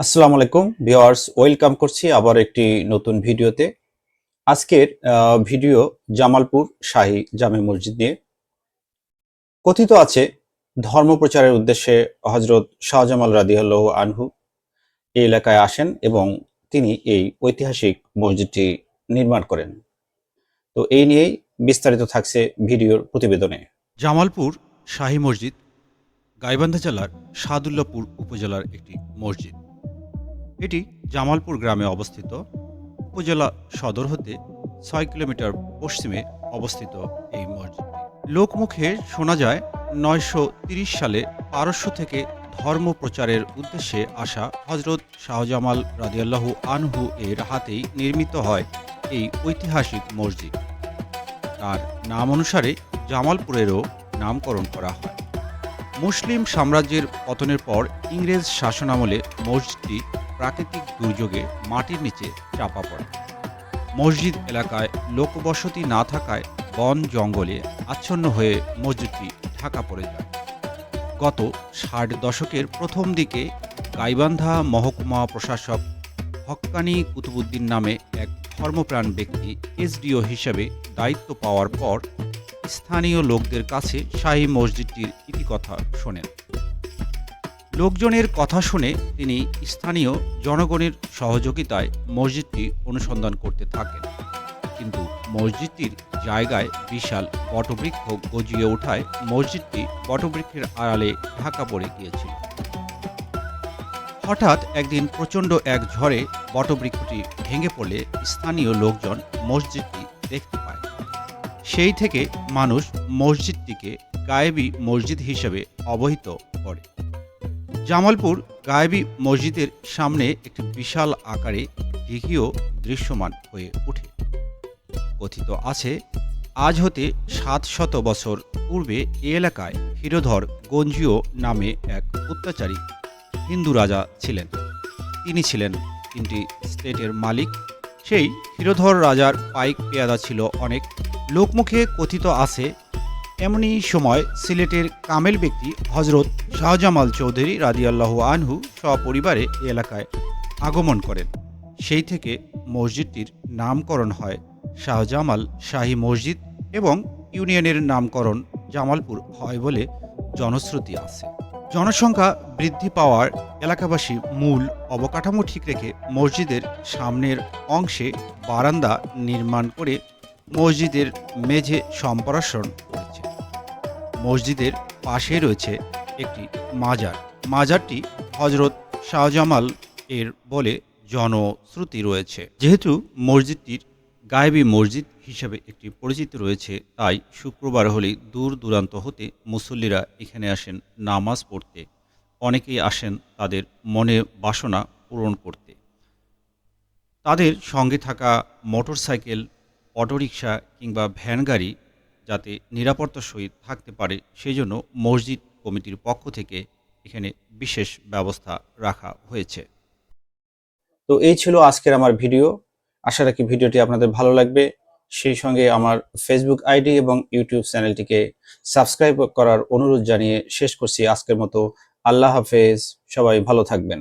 আসসালামু আলাইকুম viewers, welcome করছি আবার একটি নতুন ভিডিওতে। আজকের ভিডিও জামালপুর শাহী জামে মসজিদ নিয়ে। কথিত আছে, ধর্ম প্রচারের উদ্দেশ্যে হজরত শাহজামাল রাদিয়াল্লাহ আনহু এই এলাকায় আসেন এবং তিনি এই ঐতিহাসিক মসজিদটি নির্মাণ করেন। তো এই নিয়েই বিস্তারিত থাকছে ভিডিওর প্রতিবেদনে। জামালপুর শাহী মসজিদ গাইবান্ধা জেলার সাদুল্লাপুর উপজেলার একটি মসজিদ। এটি জামালপুর গ্রামে অবস্থিত। উপজেলা সদর হতে ছয় কিলোমিটার পশ্চিমে অবস্থিত এই মসজিদটি। লোকমুখে শোনা যায়, নয়শো সালে পারস্য থেকে ধর্ম প্রচারের উদ্দেশ্যে আসা হজরত শাহজামাল রাদিয়াল্লাহু আনহু এর হাতেই নির্মিত হয় এই ঐতিহাসিক মসজিদ। তার নাম অনুসারে জামালপুরেরও নামকরণ করা হয়। মুসলিম সাম্রাজ্যের পতনের পর ইংরেজ শাসনামলে মসজিদটি প্রাকৃতিক দুর্যোগে মাটির নিচে চাপা পড়ে। মসজিদ এলাকায় লোকবসতি না থাকায় বন জঙ্গলে আচ্ছন্ন হয়ে মসজিদটি ঢাকা পড়ে যায়। গত ষাট দশকের প্রথম দিকে গাইবান্ধা মহকুমা প্রশাসক হক্কানি কুতুবুদ্দিন নামে এক ধর্মপ্রাণ ব্যক্তি এসডিও হিসেবে দায়িত্ব পাওয়ার পর স্থানীয় লোকদের কাছে শাহী মসজিদটির ইতিকথা শোনেন। লোকজনের কথা শুনে তিনি স্থানীয় জনগণের সহযোগিতায় মসজিদটি অনুসন্ধান করতে থাকেন। কিন্তু মসজিদটির জায়গায় বিশাল বটবৃক্ষ গজিয়ে ওঠায় মসজিদটি বটবৃক্ষের আড়ালে ঢাকা পড়ে গিয়েছিল। হঠাৎ একদিন প্রচণ্ড এক ঝড়ে বটবৃক্ষটি ভেঙে পড়লে স্থানীয় লোকজন মসজিদটি দেখতে পায়। সেই থেকে মানুষ মসজিদটিকে গায়েবী মসজিদ হিসেবে অবহিত করে। জামালপুর গায়েবী মসজিদের সামনে একটি বিশাল আকারে দিঘিও দৃশ্যমান হয়ে ওঠে। কথিত আছে, আজ হতে সাত শত বছর পূর্বে এ এলাকায় ক্ষীরধর গঞ্জীয় নামে এক অত্যাচারী হিন্দু রাজা ছিলেন। তিনি ছিলেন তিনটি স্টেটের মালিক। সেই ক্ষীরধর রাজার পাইক পেয়াদা ছিল অনেক। লোকমুখে কথিত আছে এমনই সময় সিলেটের কামেল ব্যক্তি হজরত শাহজামাল চৌধুরী রাদিয়াল্লাহ আনহু সপরিবারে এলাকায় আগমন করেন। সেই থেকে মসজিদটির নামকরণ হয় শাহজামাল শাহী মসজিদ এবং ইউনিয়নের নামকরণ জামালপুর হয় বলে জনশ্রুতি আছে। জনসংখ্যা বৃদ্ধি পাওয়ার এলাকাবাসী মূল অবকাঠামো ঠিক রেখে মসজিদের সামনের অংশে বারান্দা নির্মাণ করে মসজিদের মেঝে সম্প্রসারণ করেছে। মসজিদের পাশে রয়েছে একটি মাজার। মাজারটি হজরত শাহজামাল এর বলে জনশ্রুতি রয়েছে। যেহেতু মসজিদটির গায়েবী মসজিদ হিসাবে একটি পরিচিত রয়েছে, তাই শুক্রবার হলেই দূর দূরান্ত হতে মুসল্লিরা এখানে আসেন নামাজ পড়তে। অনেকেই আসেন তাদের মনে বাসনা পূরণ করতে। তাদের সঙ্গে থাকা মোটরসাইকেল, অটোরিকশা কিংবা ভ্যান গাড়ি যাতে নিরাপত্তার সহিত থাকতে পারে সেই জন্য মসজিদ কমিটির পক্ষ থেকে এখানে বিশেষ ব্যবস্থা রাখা হয়েছে। তো এই ছিল আজকের আমার ভিডিও। আশা রাখি ভিডিওটি আপনাদের ভালো লাগবে। সেই সঙ্গে আমার ফেসবুক আইডি এবং ইউটিউব চ্যানেলটিকে সাবস্ক্রাইব করার অনুরোধ জানিয়ে শেষ করছি আজকের মতো। আল্লাহ হাফেজ, সবাই ভালো থাকবেন।